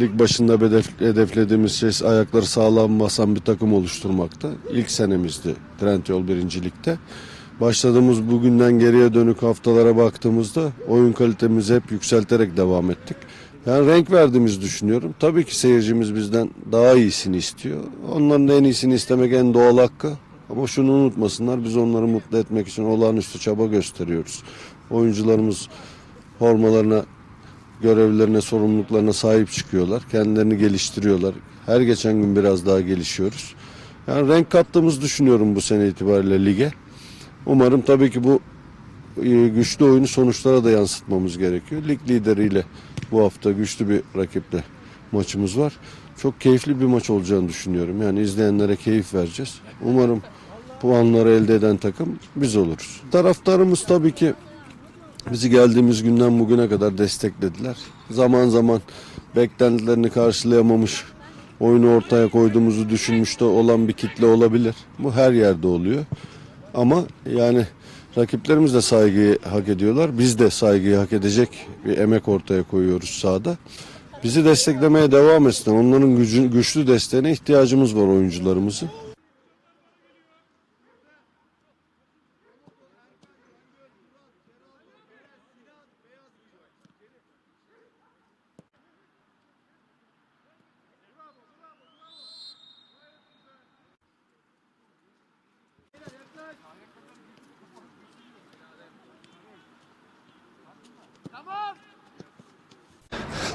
lig başında hedef- hedeflediğimiz şey ayakları sağlam basan bir takım oluşturmakta. İlk senemizdi Trendyol birincilikte. Başladığımız bugünden geriye dönük haftalara baktığımızda oyun kalitemizi hep yükselterek devam ettik. Yani renk verdiğimizi düşünüyorum. Tabii ki seyircimiz bizden daha iyisini istiyor. Onların da en iyisini istemek en doğal hakkı. Ama şunu unutmasınlar biz onları mutlu etmek için olağanüstü çaba gösteriyoruz. Oyuncularımız formalarına görevlerine, sorumluluklarına sahip çıkıyorlar. Kendilerini geliştiriyorlar. Her geçen gün biraz daha gelişiyoruz. Yani renk kattığımızı düşünüyorum bu sene itibariyle lige. Umarım tabii ki bu e, güçlü oyunu sonuçlara da yansıtmamız gerekiyor. Lig lideriyle bu hafta güçlü bir rakiple maçımız var. Çok keyifli bir maç olacağını düşünüyorum. Yani izleyenlere keyif vereceğiz. Umarım puanları elde eden takım biz oluruz. Taraftarımız tabii ki Bizi geldiğimiz günden bugüne kadar desteklediler. Zaman zaman beklentilerini karşılayamamış, oyunu ortaya koyduğumuzu düşünmüş de olan bir kitle olabilir. Bu her yerde oluyor. Ama yani rakiplerimiz de saygıyı hak ediyorlar. Biz de saygıyı hak edecek bir emek ortaya koyuyoruz sahada. Bizi desteklemeye devam etsinler. Onların gücü, güçlü desteğine ihtiyacımız var oyuncularımızın.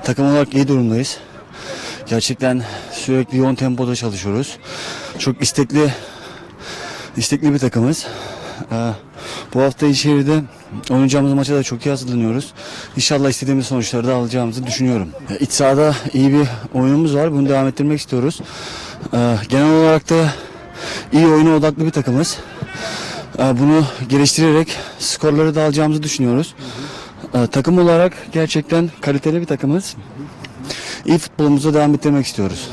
Takım olarak iyi durumdayız. Gerçekten sürekli yoğun tempoda çalışıyoruz. Çok istekli istekli bir takımız. Ee, bu hafta içeride oynayacağımız maça da çok iyi hazırlanıyoruz. İnşallah istediğimiz sonuçları da alacağımızı düşünüyorum. Ee, İç sahada iyi bir oyunumuz var. Bunu devam ettirmek istiyoruz. Ee, genel olarak da iyi oyuna odaklı bir takımız. Ee, bunu geliştirerek skorları da alacağımızı düşünüyoruz. Ee, takım olarak gerçekten kaliteli bir takımız. İyi futbolumuza devam ettirmek istiyoruz.